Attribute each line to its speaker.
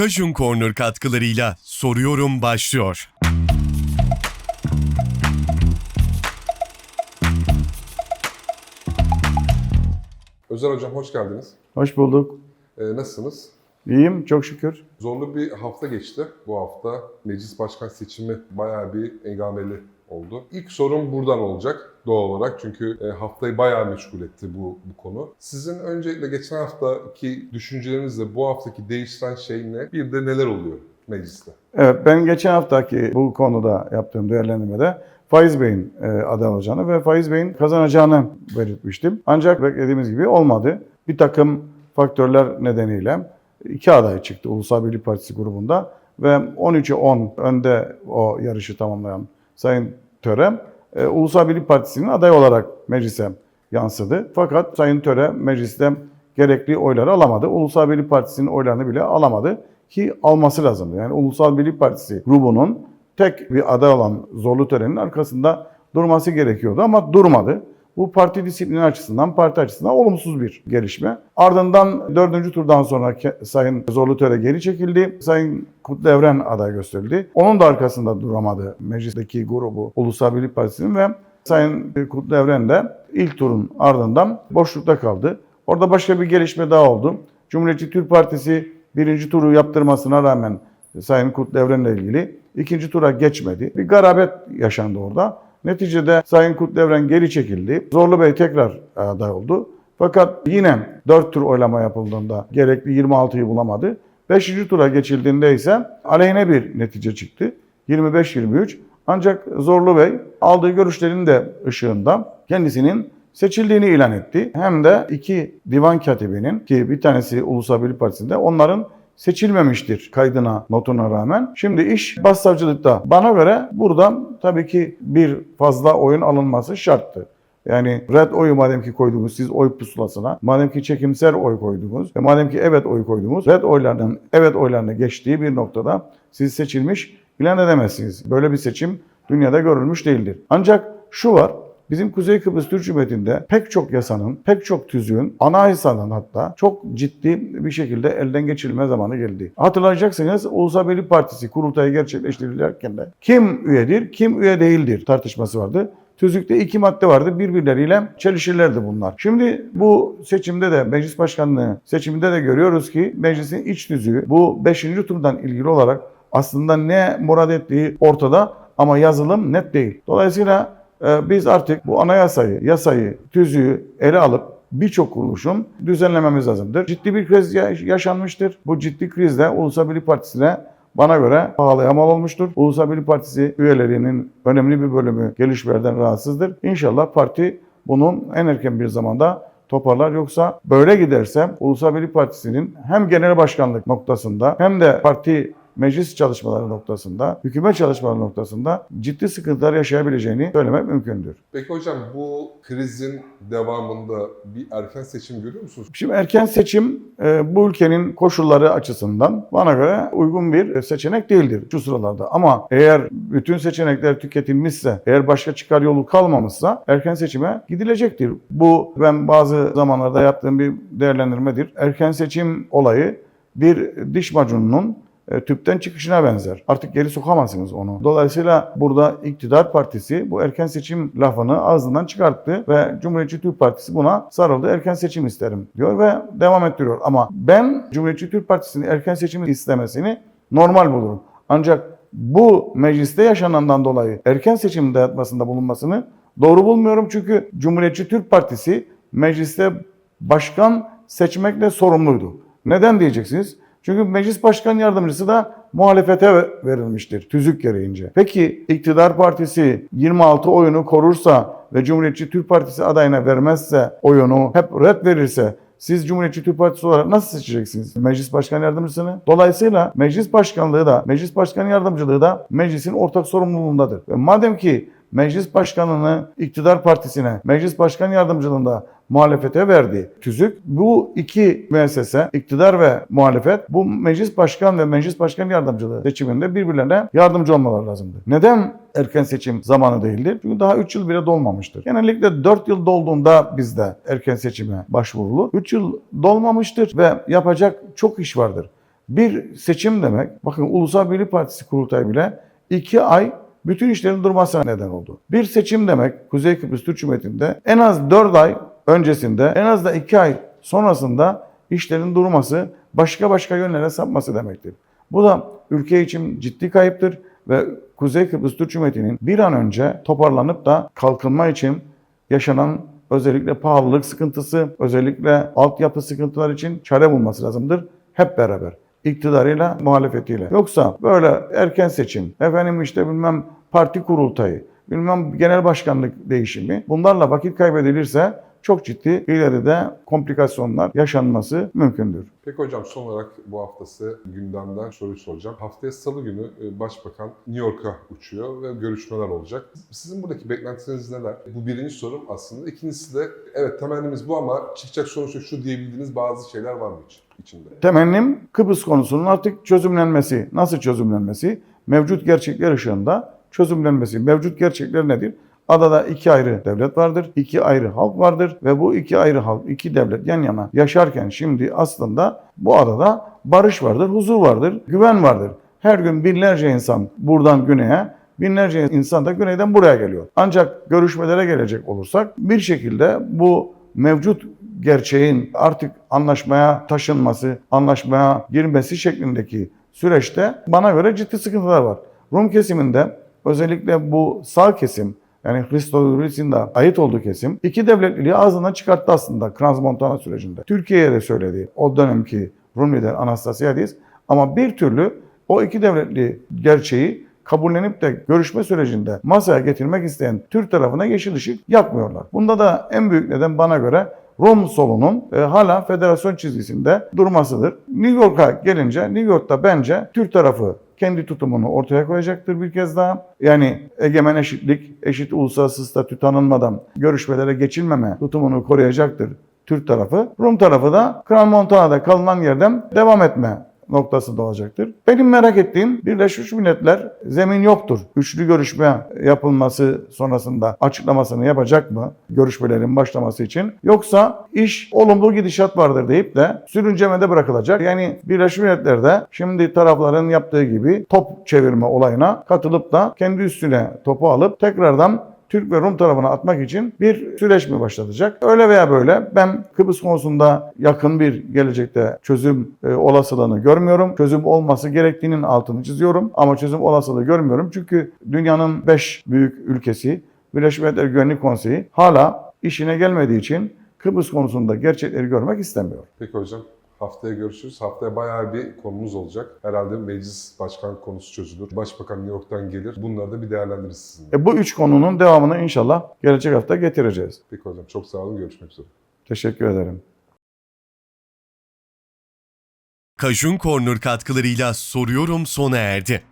Speaker 1: Kajun Corner katkılarıyla soruyorum başlıyor.
Speaker 2: Özer Hocam hoş geldiniz.
Speaker 3: Hoş bulduk.
Speaker 2: Ee, nasılsınız?
Speaker 3: İyiyim çok şükür.
Speaker 2: Zorlu bir hafta geçti. Bu hafta meclis başkan seçimi bayağı bir engameli oldu. İlk sorum buradan olacak doğal olarak çünkü e, haftayı bayağı meşgul etti bu, bu konu. Sizin öncelikle geçen haftaki düşüncelerinizle bu haftaki değişen şey ne? Bir de neler oluyor mecliste?
Speaker 3: Evet ben geçen haftaki bu konuda yaptığım değerlendirmede Faiz Bey'in e, aday olacağını ve Faiz Bey'in kazanacağını belirtmiştim. Ancak beklediğimiz gibi olmadı. Bir takım faktörler nedeniyle iki aday çıktı Ulusal Birlik Partisi grubunda ve 13'e 10 önde o yarışı tamamlayan Sayın Töre e, Ulusal Birlik Partisi'nin aday olarak meclise yansıdı. Fakat Sayın Töre mecliste gerekli oyları alamadı. Ulusal Birlik Partisi'nin oylarını bile alamadı ki alması lazımdı. Yani Ulusal Birlik Partisi grubunun tek bir aday olan Zorlu Tören'in arkasında durması gerekiyordu ama durmadı. Bu parti disiplini açısından, parti açısından olumsuz bir gelişme. Ardından dördüncü turdan sonra Sayın Zorlu Töre geri çekildi. Sayın Kutlu Evren aday gösterildi. Onun da arkasında duramadı meclisteki grubu Ulusal Birlik Partisi'nin ve Sayın Kutlu Evren de ilk turun ardından boşlukta kaldı. Orada başka bir gelişme daha oldu. Cumhuriyetçi Türk Partisi birinci turu yaptırmasına rağmen Sayın Kutlu Evren'le ilgili ikinci tura geçmedi. Bir garabet yaşandı orada. Neticede Sayın Kutlu Evren geri çekildi. Zorlu Bey tekrar aday oldu. Fakat yine 4 tur oylama yapıldığında gerekli 26'yı bulamadı. 5. tura geçildiğinde ise aleyhine bir netice çıktı. 25-23. Ancak Zorlu Bey aldığı görüşlerin de ışığında kendisinin seçildiğini ilan etti. Hem de iki divan katibinin ki bir tanesi Ulusal Birlik Partisi'nde onların seçilmemiştir kaydına notuna rağmen. Şimdi iş başsavcılıkta. Bana göre burada tabii ki bir fazla oyun alınması şarttı. Yani red oyu madem ki koydunuz siz oy pusulasına, madem ki çekimser oy koydunuz ve madem ki evet oy koydunuz, red oylardan evet oylarına geçtiği bir noktada siz seçilmiş ilan edemezsiniz. Böyle bir seçim dünyada görülmüş değildir. Ancak şu var, Bizim Kuzey Kıbrıs Türk Cumhuriyeti'nde pek çok yasanın, pek çok tüzüğün, anayasanın hatta çok ciddi bir şekilde elden geçirilme zamanı geldi. Hatırlayacaksınız Ulusal Birlik Partisi kurultayı gerçekleştirilirken de kim üyedir, kim üye değildir tartışması vardı. Tüzükte iki madde vardı. Birbirleriyle çelişirlerdi bunlar. Şimdi bu seçimde de meclis başkanlığı seçiminde de görüyoruz ki meclisin iç tüzüğü bu 5. turdan ilgili olarak aslında ne murad ettiği ortada ama yazılım net değil. Dolayısıyla biz artık bu anayasayı, yasayı, tüzüğü ele alıp birçok kuruluşun düzenlememiz lazımdır. Ciddi bir kriz ya- yaşanmıştır. Bu ciddi krizde Ulusal Birlik Partisi'ne bana göre pahalıya mal olmuştur. Ulusal Birlik Partisi üyelerinin önemli bir bölümü gelişmelerden rahatsızdır. İnşallah parti bunu en erken bir zamanda toparlar. Yoksa böyle giderse Ulusal Birlik Partisi'nin hem genel başkanlık noktasında hem de parti meclis çalışmaları noktasında, hükümet çalışmaları noktasında ciddi sıkıntılar yaşayabileceğini söylemek mümkündür.
Speaker 2: Peki hocam bu krizin devamında bir erken seçim görüyor musunuz?
Speaker 3: Şimdi erken seçim e, bu ülkenin koşulları açısından bana göre uygun bir seçenek değildir şu sıralarda. Ama eğer bütün seçenekler tüketilmişse, eğer başka çıkar yolu kalmamışsa erken seçime gidilecektir. Bu ben bazı zamanlarda yaptığım bir değerlendirmedir. Erken seçim olayı bir diş macununun tüpten çıkışına benzer. Artık geri sokamazsınız onu. Dolayısıyla burada iktidar partisi bu erken seçim lafını ağzından çıkarttı ve Cumhuriyetçi Türk Partisi buna sarıldı. Erken seçim isterim diyor ve devam ettiriyor. Ama ben Cumhuriyetçi Türk Partisi'nin erken seçim istemesini normal bulurum. Ancak bu mecliste yaşanandan dolayı erken seçim dayatmasında bulunmasını doğru bulmuyorum. Çünkü Cumhuriyetçi Türk Partisi mecliste başkan seçmekle sorumluydu. Neden diyeceksiniz? Çünkü meclis başkan yardımcısı da muhalefete verilmiştir tüzük gereğince. Peki iktidar partisi 26 oyunu korursa ve Cumhuriyetçi Türk Partisi adayına vermezse oyunu hep red verirse siz Cumhuriyetçi Türk Partisi olarak nasıl seçeceksiniz meclis başkan yardımcısını? Dolayısıyla meclis başkanlığı da, meclis başkan yardımcılığı da meclisin ortak sorumluluğundadır. Ve madem ki meclis başkanını iktidar partisine, meclis başkan yardımcılığında muhalefete verdi tüzük. Bu iki müessese, iktidar ve muhalefet bu meclis başkan ve meclis başkan yardımcılığı seçiminde birbirlerine yardımcı olmaları lazımdı. Neden erken seçim zamanı değildir? Çünkü daha 3 yıl bile dolmamıştır. Genellikle 4 yıl dolduğunda bizde erken seçime başvurulur. 3 yıl dolmamıştır ve yapacak çok iş vardır. Bir seçim demek, bakın Ulusal Birlik Partisi kurultayı bile iki ay bütün işlerin durmasına neden oldu. Bir seçim demek Kuzey Kıbrıs Türk Cumhuriyeti'nde en az 4 ay öncesinde, en az da 2 ay sonrasında işlerin durması, başka başka yönlere sapması demektir. Bu da ülke için ciddi kayıptır ve Kuzey Kıbrıs Türk Cumhuriyeti'nin bir an önce toparlanıp da kalkınma için yaşanan özellikle pahalılık sıkıntısı, özellikle altyapı sıkıntılar için çare bulması lazımdır. Hep beraber iktidarıyla, muhalefetiyle. Yoksa böyle erken seçim, efendim işte bilmem parti kurultayı, bilmem genel başkanlık değişimi bunlarla vakit kaybedilirse çok ciddi ileride komplikasyonlar yaşanması mümkündür.
Speaker 2: Peki hocam son olarak bu haftası gündemden soruyu soracağım. Haftaya salı günü e, Başbakan New York'a uçuyor ve görüşmeler olacak. Sizin buradaki beklentiniz neler? Bu birinci sorum aslında. İkincisi de evet temennimiz bu ama çıkacak sonuçta şu diyebildiğiniz bazı şeyler var mı için- içinde?
Speaker 3: Temennim Kıbrıs konusunun artık çözümlenmesi. Nasıl çözümlenmesi? Mevcut gerçekler ışığında çözümlenmesi. Mevcut gerçekler nedir? Adada iki ayrı devlet vardır, iki ayrı halk vardır ve bu iki ayrı halk, iki devlet yan yana yaşarken şimdi aslında bu adada barış vardır, huzur vardır, güven vardır. Her gün binlerce insan buradan güneye, binlerce insan da güneyden buraya geliyor. Ancak görüşmelere gelecek olursak bir şekilde bu mevcut gerçeğin artık anlaşmaya taşınması, anlaşmaya girmesi şeklindeki süreçte bana göre ciddi sıkıntılar var. Rum kesiminde özellikle bu sağ kesim yani Hristodoulos'un da ait olduğu kesim iki devletliliği ağzından çıkarttı aslında Transmontana sürecinde. Türkiye'ye de söyledi o dönemki Rum lider Anastasiadis ama bir türlü o iki devletli gerçeği kabullenip de görüşme sürecinde masaya getirmek isteyen Türk tarafına yeşil ışık yakmıyorlar. Bunda da en büyük neden bana göre Rum solunun e, hala federasyon çizgisinde durmasıdır. New York'a gelince New York'ta bence Türk tarafı kendi tutumunu ortaya koyacaktır bir kez daha. Yani egemen eşitlik, eşit uluslararası statü tanınmadan görüşmelere geçilmeme tutumunu koruyacaktır Türk tarafı. Rum tarafı da Kral Montana'da kalınan yerden devam etme noktasında olacaktır. Benim merak ettiğim Birleşmiş Milletler zemin yoktur. Üçlü görüşme yapılması sonrasında açıklamasını yapacak mı görüşmelerin başlaması için? Yoksa iş olumlu gidişat vardır deyip de sürüncemede bırakılacak. Yani Birleşmiş Milletler'de şimdi tarafların yaptığı gibi top çevirme olayına katılıp da kendi üstüne topu alıp tekrardan Türk ve Rum tarafına atmak için bir süreç mi başlatacak? Öyle veya böyle ben Kıbrıs konusunda yakın bir gelecekte çözüm e, olasılığını görmüyorum. Çözüm olması gerektiğinin altını çiziyorum ama çözüm olasılığı görmüyorum. Çünkü dünyanın 5 büyük ülkesi Birleşmiş Milletler Güvenlik Konseyi hala işine gelmediği için Kıbrıs konusunda gerçekleri görmek istemiyor.
Speaker 2: Peki hocam haftaya görüşürüz. Haftaya bayağı bir konumuz olacak. Herhalde meclis başkan konusu çözülür. Başbakan New York'tan gelir. Bunları da bir değerlendiririz sizinle.
Speaker 3: E, bu üç konunun devamını inşallah gelecek hafta getireceğiz.
Speaker 2: Peki hocam çok sağ olun. Görüşmek üzere.
Speaker 3: Teşekkür ederim.
Speaker 1: Kajun Corner katkılarıyla soruyorum sona erdi.